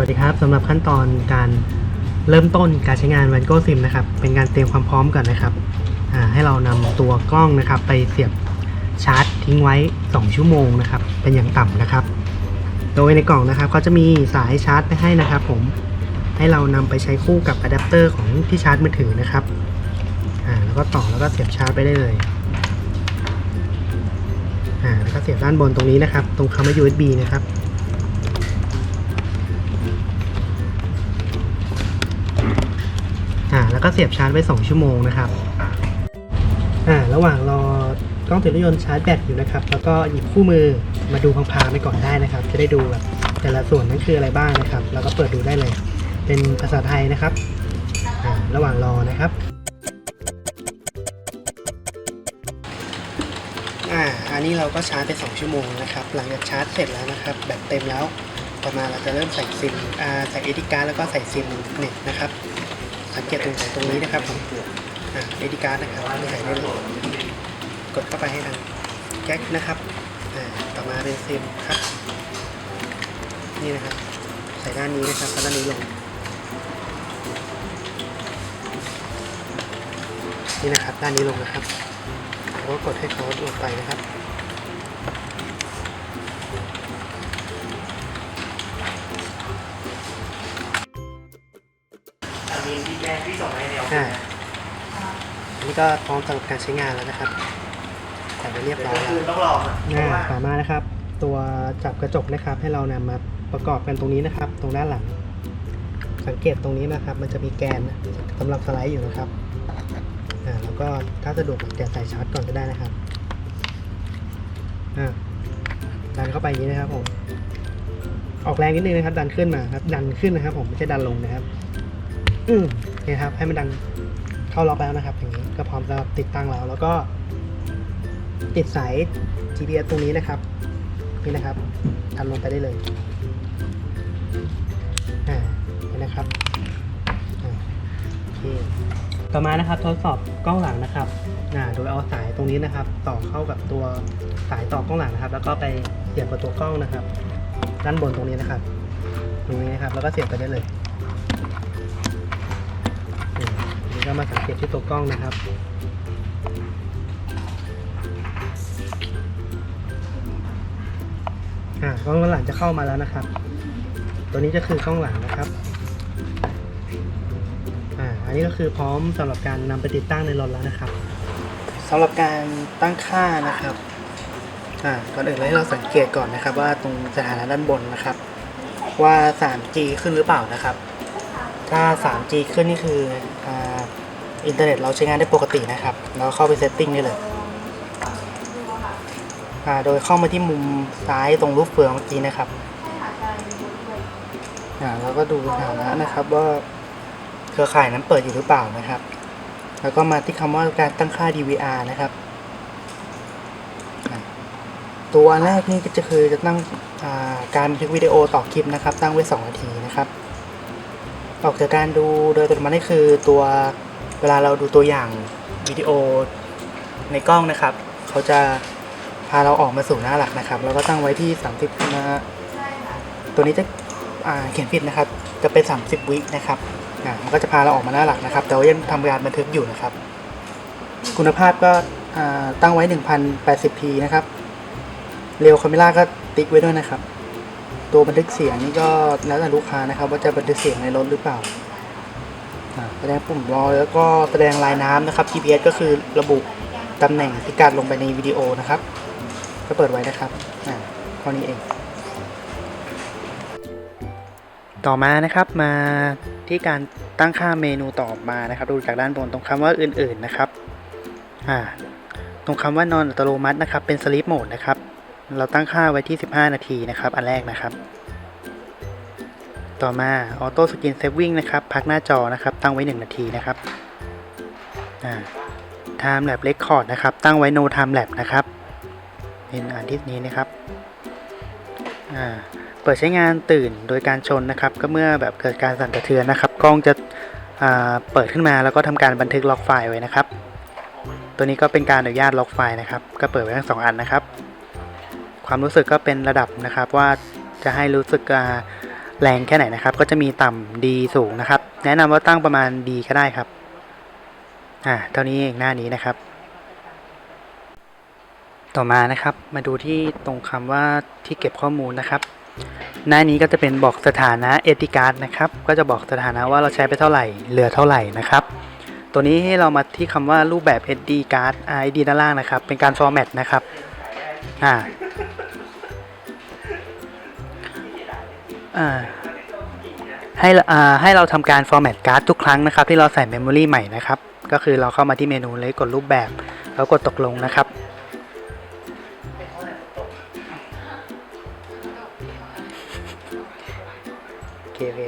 วัสดีครับสำหรับขั้นตอนการเริ่มต้นการใช้งาน Van g o Sim นะครับ เป็นการเตรียมความพร้อมก่อนนะครับให้เรานำตัวกล้องนะครับ ไปเสียบชาร์จทิ้งไว้ 2 ชั่วโมงนะครับ เป็นอย่างต่ำนะครับ โดยในกล่องนะครับเขาจะมีสายชาร์จไปให้นะครับ ผมให้เรานำไปใช้คู่กับอะแดปเตอร์ของที่ชาร์จมือถือนะครับอ่าแล้วก็ต่อแล้วก็เสียบชาร์จไปได้เลยอ่าแล้วก็เสียบด้านบนตรงนี้นะครับ ตรงคำว่า USB นะครับ แล้วก็เสียบชาร์จไว้ 2 ชั่วโมงนะครับอ่าระหว่างรอกล้องติดรถยนต์ชาร์จแบตอยู่นะครับ แล้วก็หยิบคู่มือมาดูพังๆไปก่อนได้นะครับ จะได้ดูแบบแต่ละส่วนนั้นคืออะไรบ้างนะครับ แล้วก็เปิดดูได้เลย เป็นภาษาไทยนะครับอ่าระหว่างรอนะครับอ่าอันนี้เราก็ชาร์จไป 2 ชั่วโมงนะครับ หลังจากชาร์จเสร็จแล้วนะครับ แบตเต็มแล้ว ต่อมาเราจะเริ่มใส่ซิมอ่าใส่เอดิการ์แล้วก็ใส่ซิมเน็ตนะครับ สังเกตตรงตรงนี้นะครับผมอ่าเอดิการ์ดนะครับไม่ใส่ได้เลยกดเข้าไปให้ทางแก๊กนะครับอ่าต่อมาเป็นซิมครับนี่นะครับ ใส่ด้านนี้นะครับด้านนี้ลงนี่นะครับด้านนี้ลงนะครับแล้วก็กดให้เขาลงไปนะครับ มีที่แจ้งที่ส่งให้ในออฟฟิอ่าศอันนี้ก็พร้อมสำหรับการใช้งานแล้วนะครับแต่ไปเรียบร้อยก็แล้ว คือต้องลองอะเพหน้าราะว่าต่อมานะครับ ตัวจับกระจกนะครับ ให้เรานำมาประกอบกันตรงนี้นะครับ ตรงด้านหลัง สังเกตตรงนี้นะครับ มันจะมีแกนสำหรับสไลด์อยู่นะครับอ่าแล้วก็ถ้าสะดวกแกะใส่ชาร์จก่อนก็ได้นะครับอ่าดันเข้าไปอย่างนี้นะครับผมออกแรงนิดนึงนะครับ ดันขึ้นมาครับ ดันขึ้นนะครับ ผมไม่ใช่ดันลงนะครับ อืมโอเครับ ให้มันดันเข้าล็อกแล้วนะครับ อย่างนี้ก็พร้อมสำหรับติดตั้งแล้ว แล้วก็ติดสาย GPS ตรงนี้นะครับ นี่นะครับทำลงไปได้เลยอ่านะครับโอเคต่อมานะครับทดสอบกล้องหลังนะครับอ่าโดยเอาสายตรงนี้นะครับ ต่อเข้ากับตัวสายต่อกล้องหลังนะครับ แล้วก็ไปเสียบกับตัวกล้องนะครับ ด้านบนตรงนี้นะครับ ตรงนี้นะครับ แล้วก็เสียบไปได้เลย นี้ก็มาสังเกตที่ตัวกล้องนะครับ อ่ากล้องหลังจะเข้ามาแล้วนะครับ ตัวนี้จะคือกล้องหลังนะครับอ่าอันนี้ก็คือพร้อมสำหรับการนำไปติดตั้งในรถแล้วนะครับสำหรับการตั้งค่านะครับอ่าก่อนอื่นเลยให้เราสังเกตก่อนนะครับ ว่าตรงสถานะด้านบนนะครับ ว่า 3G ขึ้นหรือเปล่านะครับ ถ้า 3G ขึ้นนี่คืออ่าอินเทอร์เน็ตเราใช้งานได้ปกตินะครับ เราเข้าไปเซตติ้งได้เลยโดยเข้ามาที่มุมซ้ายตรงรูปเฟืองเมื่อกี้นะครับอ่าแล้วก็ดูสถานะนะครับว่าเครือข่ายนั้นเปิดอยู่หรือเปล่านะครับ แล้วก็มาที่คำว่าการตั้งค่า DVR นะครับ ตัวแรกนี่ก็จะคือจะตั้งาการบันทึกวิดีโอต่อคลิปนะครับ ตั้งไว้ 2 นาทีนะครับ ออกจากการดูโดยอัตโนมัตินี่คือตัวเวลาเราดูตัวอย่างวิดีโอในกล้องนะครับ เขาจะพาเราออกมาสู่หน้าหลักนะครับ แล้วก็ตั้งไว้ที่ 30นะฮะตัวนี้จะอ่าเขียนผิดนะครับ จะเป็น 30 วินะครับอ่ามันก็จะพาเราออกมาหน้าหลักนะครับ แต่ว่ายังทำการบันทึกอยู่นะครับ คุณภาพก็ตั้งไว้ 1080p นะครับ เร็วคาเมล่าก็ติ๊กไว้ด้วยนะครับ ตัวบันทึกเสียงนี่ก็แล้วแต่ลูกค้านะครับ ว่าจะบันทึกเสียงในรถหรือเปล่าแสดงปุ่มรอแล้วก็แสดงลายน้ำนะครับ GPS ก็คือระบุตำแหน่งพิกัดลงไปในวิดีโอนะครับ ก็เปิดไว้นะครับอ่าเท่านี้เอง ต่อมานะครับมาที่การตั้งค่าเมนูต่อมานะครับ ดูจากด้านบนตรงคำว่าอื่นๆนะครับอ่าตรงคำว่านอนอัตโนมัตินะครับ เป็น sleep mode นะครับ เราตั้งค่าไว้ที่ 15 นาทีนะครับ อันแรกนะครับ ต่อมา auto screen saving นะครับ พักหน้าจอนะครับ ตั้งไว้ 1 นาทีนะครับอ่า time lap record นะครับ ตั้งไว้ no time lap นะครับเป็นอันที่นี้นะครับเปิดใช้งานตื่นโดยการชนนะครับ ก็เมื่อแบบเกิดการสั่นสะเทือนนะครับ กล้องจะเปิดขึ้นมาแล้วก็ทำการบันทึกล็อกไฟล์ไว้นะครับ ตัวนี้ก็เป็นการอนุญาตล็อกไฟล์นะครับ ก็เปิดไว้ทั้งสองอันนะครับ ความรู้สึกก็เป็นระดับนะครับ ว่าจะให้รู้สึกแรงแค่ไหนนะครับ ก็จะมีต่ำดีสูงนะครับ แนะนำว่าตั้งประมาณดีก็ได้ครับอ่าเท่านี้เองหน้านี้นะครับ ต่อมานะครับมาดูที่ตรงคำว่าที่เก็บข้อมูลนะครับ หน้านี้ก็จะเป็นบอกสถานะเอติการ์ดนะครับ ก็จะบอกสถานะว่าเราใช้ไปเท่าไหร่เหลือเท่าไหร่นะครับตัวนี้ให้เรามาที่คำว่ารูปแบบ SD card ID ด้านล่างนะครับ เป็นการ format นะครับ อ่า ให้ให้เราทำการ format card ทุกครั้งนะครับ ที่เราใส่ memory ใหม่นะครับ ก็คือเราเข้ามาที่เมนูเลยกดรูปแบบ แล้วกดตกลงนะครับโอเคโอเค